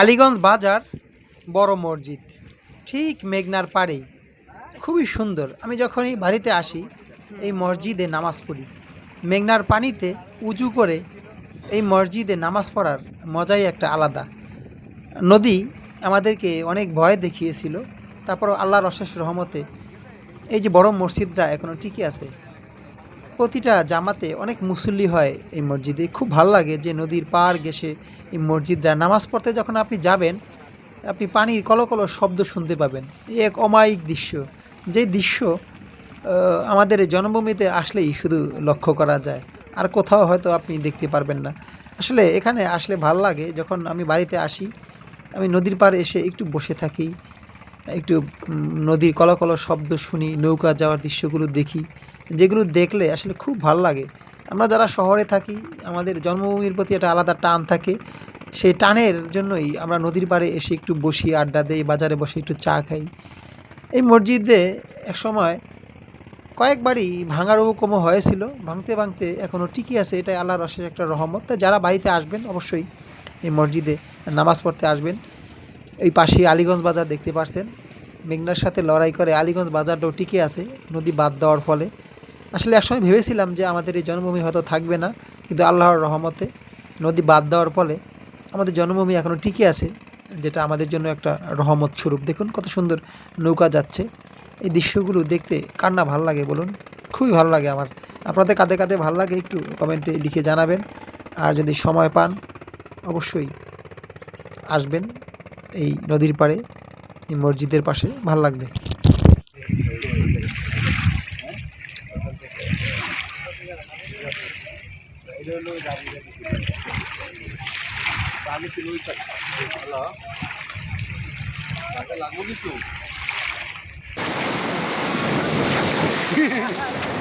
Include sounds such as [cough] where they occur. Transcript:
আলীগঞ্জ বাজার, বড় মসজিদ, ঠিক মেঘনার পাড়েই। খুবই সুন্দর। আমি যখনই বাড়িতে আসি, এই মসজিদে নামাজ পড়ি। মেঘনার পানিতে উঁচু করে এই মসজিদে নামাজ পড়ার মজাই একটা আলাদা। নদী আমাদেরকে অনেক ভয় দেখিয়েছিল। তারপর আল্লাহর অশেষ রহমতে এই যে বড় মসজিদটা এখনও টিকে আছে প্রতিটা জামাতে অনেক মুসল্লি হয় এই মসজিদে। খুব ভালো লাগে যে নদীর পাড় ঘেসে এই মসজিদটা নামাজ পড়তে যখন আপনি যাবেন, আপনি পানির কলকল শব্দ শুনতে পাবেন। এই এক অমায়িক দৃশ্য। যে দৃশ্য আমাদের জন্মভূমিতে আসলেই শুধু লক্ষ্য করা যায়। আর কোথাও হয়তো আপনি দেখতে পারবেন না। আসলে এখানে আসলে ভালো লাগে যখন আমি বাড়িতে আসি, আমি নদীর পাড়ে এসে একটু বসে থাকি। একটু নদীর কলকল শব্দ শুনি, নৌকা যাওয়ার দৃশ্যগুলো দেখি, যেগুলো দেখলে আসলে খুব ভালো লাগে। আমরা যারা শহরে থাকি, আমাদের জন্মভূমির প্রতি একটা আলাদা টান থাকে। সেই টানের জন্যই আমরা নদীর পাড়ে এসে একটু বসি, আড্ডা দেই, বাজারে বসে একটু চা খাই। এই মসজিদে এক সময় কয়েকবারই ভাঙার উপক্রম হয়েছিল, ভাঙতে ভাঙতে এখনও টিকে আছে, এটাই আল্লাহর অশেষ একটা রহমত। তাই যারা বাড়িতে আসবেন, অবশ্যই এই মসজিদে নামাজ পড়তে আসবেন। এই পাশে আলীগঞ্জ বাজার দেখতে পারছেন। মেঘনার সাথে লড়াই করে আলীগঞ্জ বাজারটাও টিকে আছে, নদী বাদ দেওয়ার ফলে। আসলে একসময় ভেবেছিলাম যে আমাদের এই জন্মভূমি হয়তো থাকবে না, কিন্তু আল্লাহর রহমতে নদী বাদ দেওয়ার ফলে আমাদের জন্মভূমি এখনও টিকে আছে, যেটা আমাদের জন্য একটা রহমত স্বরূপ। দেখুন কত সুন্দর নৌকা যাচ্ছে। এই দৃশ্যগুলো দেখতে কার না ভালো লাগে বলুন? খুবই ভালো লাগে আমার। আপনাদের কাঁধে কাঁধে ভালো লাগে একটু কমেন্টে লিখে জানাবেন। আর যদি সময় পান, অবশ্যই আসবেন। এই নদীর পাড়ে এই মসজিদের পাশে ভালো লাগবে। লাগবো [laughs] কিছু [laughs]